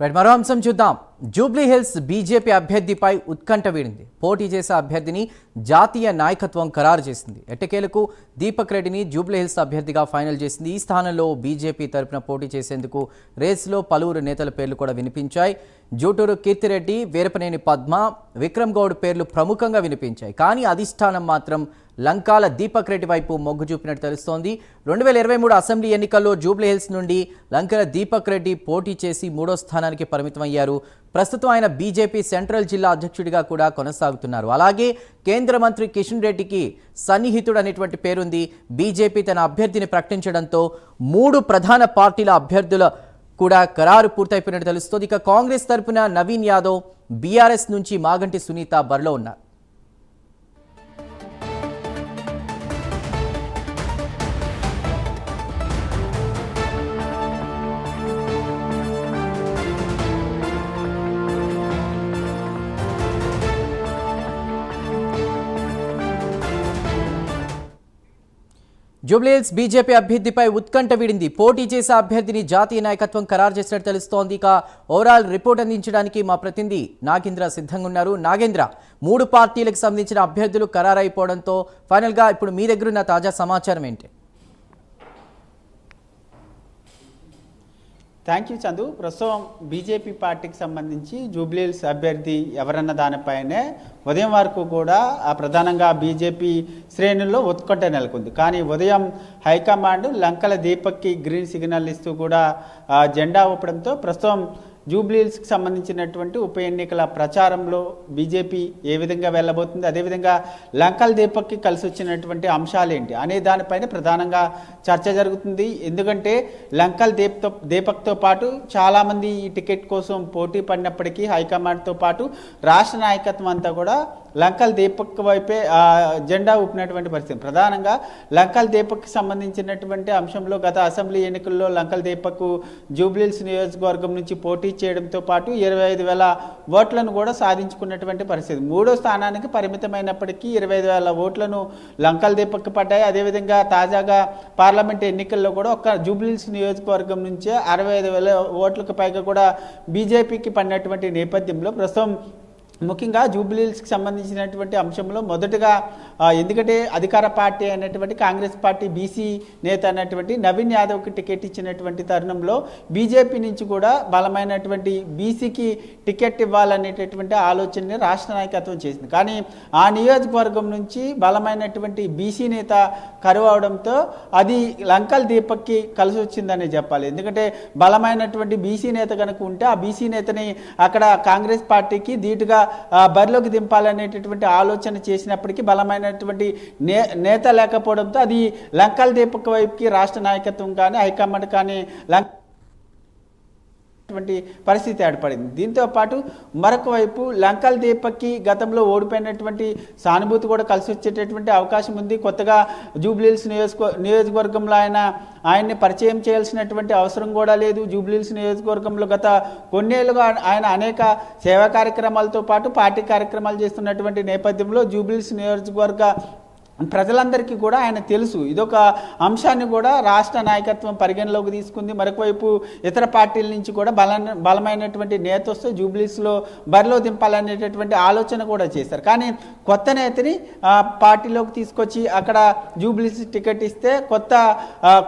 Right మరో అంశం చూద్దాం. జూబ్లీహిల్స్ బీజేపీ అభ్యర్థిపై ఉత్కంఠ వీడింది. పోటీ చేసే అభ్యర్థిని జాతీయ నాయకత్వం ఖరారు చేసింది. ఎట్టకేలకు దీపక్ రెడ్డిని జూబ్లీహిల్స్ అభ్యర్థిగా ఫైనల్ చేసింది. ఈ స్థానంలో బీజేపీ తరపున పోటీ చేసేందుకు రేస్లో పలువురు నేతల పేర్లు కూడా వినిపించాయి. జూటూరు కీర్తిరెడ్డి వీరపనేని పద్మ విక్రమ్ గౌడ్ పేర్లు ప్రముఖంగా వినిపించాయి. కానీ అధిష్టానం మాత్రం లంకాల దీపక్ రెడ్డి వైపు మొగ్గు చూపినట్టు తెలుస్తోంది. రెండు వేల ఇరవై మూడు అసెంబ్లీ ఎన్నికల్లో జూబ్లీహిల్స్ నుండి లంకల దీపక్ రెడ్డి పోటీ చేసి మూడో స్థానానికి పరిమితమయ్యారు. ప్రస్తుతం ఆయన బీజేపీ సెంట్రల్ జిల్లా అధ్యక్షుడిగా కూడా కొనసాగుతున్నారు. అలాగే కేంద్ర మంత్రి కిషన్ రెడ్డికి సన్నిహితుడు అనేటువంటి పేరుంది. బీజేపీ తన అభ్యర్థిని ప్రకటించడంతో మూడు ప్రధాన పార్టీల అభ్యర్థుల కూడా ఖరారు పూర్తయిపోయినట్టు తెలుస్తోంది. ఇక కాంగ్రెస్ తరపున నవీన్ యాదవ్ బీఆర్ఎస్ నుంచి మాగంటి సునీత బరిలో ఉన్నారు. జూబ్లీహిల్స్ బీజేపీ అభ్యర్థిపై ఉత్కంఠ వీడింది. పోటీ చేసే అభ్యర్థిని జాతీయ నాయకత్వం ఖరారు చేసినట్టు తెలుస్తోంది. ఇక ఓవరాల్ రిపోర్ట్ అందించడానికి మా ప్రతినిధి నాగేంద్ర సిద్ధంగా ఉన్నారు నాగేంద్ర మూడు పార్టీలకు సంబంధించిన అభ్యర్థులు ఖరారైపోవడంతో ఫైనల్గా ఇప్పుడు మీ దగ్గర ఉన్న తాజా సమాచారం ఏంటి? థ్యాంక్ యూ చందు ప్రస్తుతం బీజేపీ పార్టీకి సంబంధించి జూబ్లీహిల్స్ అభ్యర్థి ఎవరన్న దానిపైనే ఉదయం వరకు కూడా ప్రధానంగా బీజేపీ శ్రేణుల్లో ఉత్కంఠ నెలకొంది. కానీ ఉదయం హైకమాండ్ లంకల దీపక్కి గ్రీన్ సిగ్నల్ ఇస్తూ కూడా ఆ, జెండా ఊపడంతో ప్రస్తుతం జూబ్లీహిల్స్కి సంబంధించినటువంటి ఉప ఎన్నికల ప్రచారంలో బీజేపీ ఏ విధంగా వెళ్ళబోతుంది అదేవిధంగా లంకల్ దీపక్కి కలిసి వచ్చినటువంటి అంశాలు ఏంటి అనే దానిపైన ప్రధానంగా చర్చ జరుగుతుంది. ఎందుకంటే లంకల్ దీప్తో దీపక్తో పాటు చాలామంది ఈ టికెట్ కోసం పోటీ పడినప్పటికీ హైకమాండ్తో పాటు రాష్ట్ర నాయకత్వం అంతా కూడా లంకల్ దీపక్ వైపే ఆ, జెండా ఊపినటువంటి పరిస్థితి. ప్రధానంగా లంకల్ దీపక్కి సంబంధించినటువంటి అంశంలో గత అసెంబ్లీ ఎన్నికల్లో లంకల్ దీపక్ జూబ్లీల్స్ నియోజకవర్గం నుంచి పోటీ చేయడంతో పాటు ఇరవై ఐదు వేల ఓట్లను కూడా సాధించుకున్నటువంటి పరిస్థితి. మూడో స్థానానికి పరిమితమైనప్పటికీ ఇరవై ఐదు వేల ఓట్లను లంకల్ దీపక్ పడ్డాయి. అదేవిధంగా తాజాగా పార్లమెంట్ ఎన్నికల్లో కూడా ఒక జూబ్లీల్స్ నియోజకవర్గం నుంచే అరవై ఐదు వేల ఓట్లకు పైగా కూడా బీజేపీకి పడినటువంటి నేపథ్యంలో ప్రస్తుతం ముఖ్యంగా జూబ్లీహిల్స్కి సంబంధించినటువంటి అంశంలో మొదటగా ఎందుకంటే అధికార పార్టీ అయినటువంటి కాంగ్రెస్ పార్టీ బీసీ నేత అనేటువంటి నవీన్ యాదవ్కి టికెట్ ఇచ్చినటువంటి తరుణంలో బీజేపీ నుంచి కూడా బలమైనటువంటి బీసీకి టికెట్ ఇవ్వాలనేటటువంటి ఆలోచనని రాష్ట్ర నాయకత్వం చేసింది. కానీ ఆ నియోజకవర్గం నుంచి బలమైనటువంటి బీసీ నేత కరువు అవడంతో అది లంకల్ దీపక్కి కలిసి వచ్చిందనే చెప్పాలి. ఎందుకంటే బలమైనటువంటి బీసీ నేత కనుక ఉంటే ఆ బీసీ నేతని అక్కడ కాంగ్రెస్ పార్టీకి ధీటుగా బరిలోకి దింపాలనేటటువంటి ఆలోచన చేసినప్పటికీ బలమైన బలమైనటువంటి నే నేత లేకపోవడంతో అది లంకల దీపక వైపుకి రాష్ట్ర నాయకత్వం కానీ హైకమాండ్ కానీ లంక అటువంటి పరిస్థితి ఏర్పడింది. దీంతో పాటు మరొక వైపు లంకల్ దీపక్కి గతంలో ఓడిపోయినటువంటి సానుభూతి కూడా కలిసి వచ్చేటటువంటి అవకాశం ఉంది. కొత్తగా జూబ్లీల్స్ నియోజక నియోజకవర్గంలో ఆయన ఆయన్ని పరిచయం చేయాల్సినటువంటి అవసరం కూడా లేదు. జూబ్లీల్స్ నియోజకవర్గంలో గత కొన్నేళ్ళుగా ఆయన అనేక సేవా కార్యక్రమాలతో పాటు పార్టీ కార్యక్రమాలు చేస్తున్నటువంటి నేపథ్యంలో జూబ్లీల్స్ నియోజకవర్గ ప్రజలందరికీ కూడా ఆయన తెలుసు. ఇదొక అంశాన్ని కూడా రాష్ట్ర నాయకత్వం పరిగణలోకి తీసుకుంది. మరొకవైపు ఇతర పార్టీల నుంచి కూడా బల బలమైనటువంటి నేత వస్తే జూబ్లీస్లో బరిలో దింపాలనేటటువంటి ఆలోచన కూడా చేశారు. కానీ కొత్త నేతని పార్టీలోకి తీసుకొచ్చి అక్కడ జూబ్లీస్ టికెట్ ఇస్తే కొత్త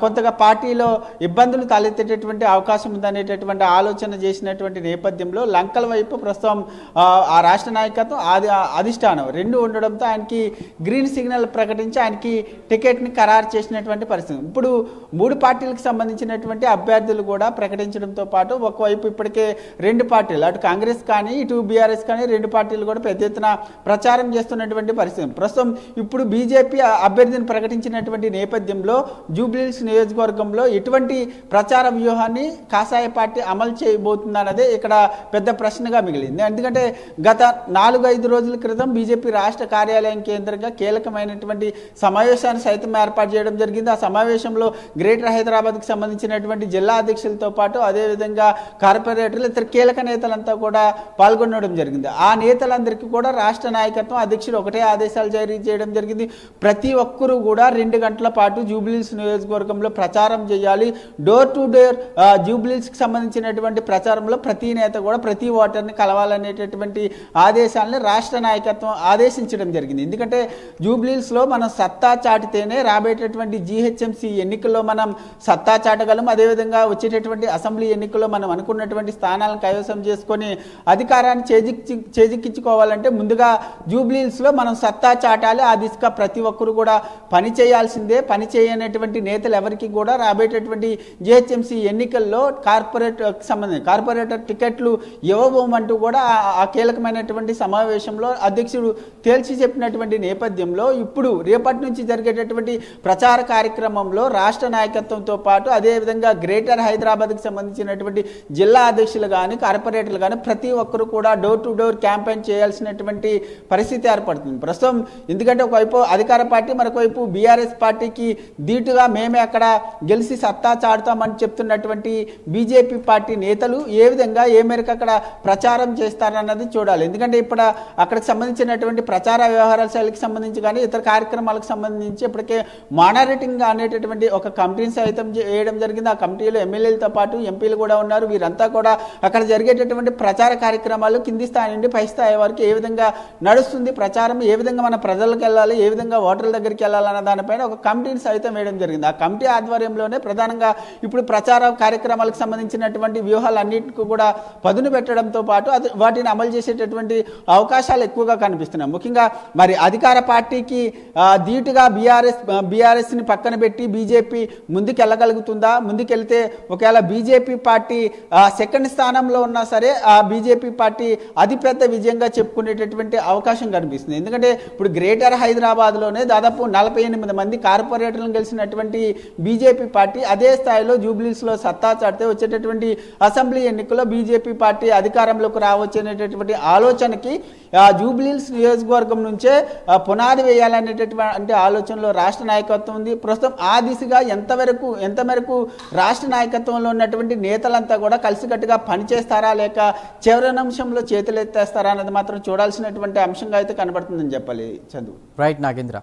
కొత్తగా పార్టీలో ఇబ్బందులు తలెత్తేటటువంటి అవకాశం ఉందనేటటువంటి ఆలోచన చేసినటువంటి నేపథ్యంలో లంకల వైపు ప్రస్తుతం ఆ, ఆ రాష్ట్ర నాయకత్వం ఆది అధిష్టానం రెండు ఉండడంతో ఆయనకి గ్రీన్ సిగ్నల్ ప్రకటించి ఆయనకి టికెట్ని ఖరారు చేసినటువంటి పరిస్థితి ఇప్పుడు మూడు పార్టీలకు సంబంధించినటువంటి అభ్యర్థులు కూడా ప్రకటించడంతో పాటు ఒకవైపు ఇప్పటికే రెండు పార్టీలు అటు కాంగ్రెస్ కానీ ఇటు బీఆర్ఎస్ కానీ రెండు పార్టీలు కూడా పెద్ద ఎత్తున ప్రచారం చేస్తున్నటువంటి పరిస్థితి ప్రస్తుతం ఇప్పుడు బీజేపీ అభ్యర్థిని ప్రకటించినటువంటి నేపథ్యంలో జూబ్లీహిల్స్ నియోజకవర్గంలో ఎటువంటి ప్రచార వ్యూహాన్ని కాషాయ పార్టీ అమలు చేయబోతుందన్నదే ఇక్కడ పెద్ద ప్రశ్నగా మిగిలింది. ఎందుకంటే గత నాలుగు ఐదు రోజుల క్రితం బీజేపీ రాష్ట్ర కార్యాలయం కేంద్రంగా కీలకమైనటువంటి సంబంధించినటువంటి సమావేశాన్ని సైతం ఏర్పాటు చేయడం జరిగింది. ఆ సమావేశంలో గ్రేటర్ హైదరాబాద్కి సంబంధించినటువంటి జిల్లా అధ్యక్షులతో పాటు అదేవిధంగా కార్పొరేటర్లు ఇతర కీలక నేతలంతా కూడా పాల్గొనడం జరిగింది. ఆ నేతలందరికీ కూడా రాష్ట్ర నాయకత్వం అధ్యక్షుడు ఒకటే ఆదేశాలు జారీ చేయడం జరిగింది. ప్రతి ఒక్కరూ కూడా రెండు గంటల పాటు జూబ్లీస్ నియోజకవర్గంలో ప్రచారం చేయాలి. డోర్ టు డోర్ జూబ్లీస్కి సంబంధించినటువంటి ప్రచారంలో ప్రతి నేత కూడా ప్రతి ఓటర్ని కలవాలనేటటువంటి ఆదేశాలను రాష్ట్ర నాయకత్వం ఆదేశించడం జరిగింది. ఎందుకంటే జూబ్లీస్లో మనం సత్తా చాటితేనే రాబోయేటటువంటి జీహెచ్ఎంసీ ఎన్నికల్లో మనం సత్తా చాటగలం. అదేవిధంగా వచ్చేటటువంటి అసెంబ్లీ ఎన్నికల్లో మనం అనుకున్నటువంటి స్థానాలను కైవసం చేసుకొని అధికారాన్ని చేజిక్కి చేజిక్కించుకోవాలంటే ముందుగా జూబ్లీస్లో మనం సత్తా చాటాలి. ఆ దిశగా ప్రతి ఒక్కరు కూడా పని చేయాల్సిందే. పని చేయనటువంటి నేతలు ఎవరికి కూడా రాబోయేటటువంటి జిహెచ్ఎంసీ ఎన్నికల్లో కార్పొరేట్ సంబంధించి కార్పొరేటర్ టికెట్లు ఇవ్వబోమంటూ కూడా ఆ కీలకమైనటువంటి సమావేశంలో అధ్యక్షుడు తేల్చి చెప్పినటువంటి నేపథ్యంలో ఇప్పుడు ఇప్పుడు రేపటి నుంచి జరిగేటటువంటి ప్రచార కార్యక్రమంలో రాష్ట్ర నాయకత్వంతో పాటు అదేవిధంగా గ్రేటర్ హైదరాబాద్కి సంబంధించినటువంటి జిల్లా అధ్యక్షులు కానీ కార్పొరేటర్లు కానీ ప్రతి ఒక్కరు కూడా డోర్ టు డోర్ క్యాంపెయిన్ చేయాల్సినటువంటి పరిస్థితి ఏర్పడుతుంది. ప్రస్తుతం ఎందుకంటే ఒకవైపు అధికార పార్టీ మరొకవైపు బీఆర్ఎస్ పార్టీకి ధీటుగా మేమే అక్కడ గెలిచి సత్తా చాడుతామని చెప్తున్నటువంటి బీజేపీ పార్టీ నేతలు ఏ విధంగా ఏ మేరకు అక్కడ ప్రచారం చేస్తారన్నది చూడాలి. ఎందుకంటే ఇప్పుడు అక్కడికి సంబంధించినటువంటి ప్రచార వ్యవహారాల శైలికి సంబంధించి కానీ ఇతర కార్యక్రమాలకు సంబంధించి ఇప్పటికే మానారిటింగ్ అనేటటువంటి ఒక కమిటీని సైతం చేయడం వేయడం జరిగింది. ఆ కమిటీలో ఎమ్మెల్యేలతో పాటు ఎంపీలు కూడా ఉన్నారు. వీరంతా కూడా అక్కడ జరిగేటటువంటి ప్రచార కార్యక్రమాలు కింది స్థాయి నుండి పై స్థాయి వరకు ఏ విధంగా నడుస్తుంది ప్రచారం ఏ విధంగా మన ప్రజలకు వెళ్ళాలి ఏ విధంగా ఓటర్ల దగ్గరికి వెళ్ళాలన్న దానిపైన ఒక కమిటీని సైతం వేయడం జరిగింది. ఆ కమిటీ ఆధ్వర్యంలోనే ప్రధానంగా ఇప్పుడు ప్రచార కార్యక్రమాలకు సంబంధించినటువంటి వ్యూహాలన్నింటికి కూడా పదును పెట్టడంతో పాటు అది వాటిని అమలు చేసేటటువంటి అవకాశాలు ఎక్కువగా కనిపిస్తున్నాయి. ముఖ్యంగా మరి అధికార పార్టీకి ధీటుగా బీఆర్ఎస్ బీఆర్ఎస్ని పక్కన పెట్టి బీజేపీ ముందుకెళ్ళగలుగుతుందా? ముందుకెళ్తే ఒకవేళ బీజేపీ పార్టీ సెకండ్ స్థానంలో ఉన్నా సరే ఆ బీజేపీ పార్టీ అతిపెద్ద విజయంగా చెప్పుకునేటటువంటి అవకాశం కనిపిస్తుంది. ఎందుకంటే ఇప్పుడు గ్రేటర్ హైదరాబాద్లోనే దాదాపు నలభై ఎనిమిది మంది కార్పొరేటర్లను గెలిచినటువంటి బీజేపీ పార్టీ అదే స్థాయిలో జూబ్లీస్లో సత్తా చాటితే వచ్చేటటువంటి అసెంబ్లీ ఎన్నికల్లో బీజేపీ పార్టీ అధికారంలోకి రావచ్చు అనేటటువంటి ఆలోచనకి జూబ్లీస్ నియోజకవర్గం నుంచే పునాది వేయాలనే అంటే ఆలోచనలో రాష్ట్ర నాయకత్వం ఉంది. ప్రస్తుతం ఆ దిశగా ఎంతవరకు ఎంతమేరకు రాష్ట్ర నాయకత్వంలో ఉన్నటువంటి నేతలంతా కూడా కలిసికట్టుగా పనిచేస్తారా లేక చివరి నిమిషంలో చేతులెత్తేస్తారా అనేది మాత్రం చూడాల్సినటువంటి అంశంగా అయితే కనబడుతుందని చెప్పాలి చదువు రైట్ నాగేంద్ర.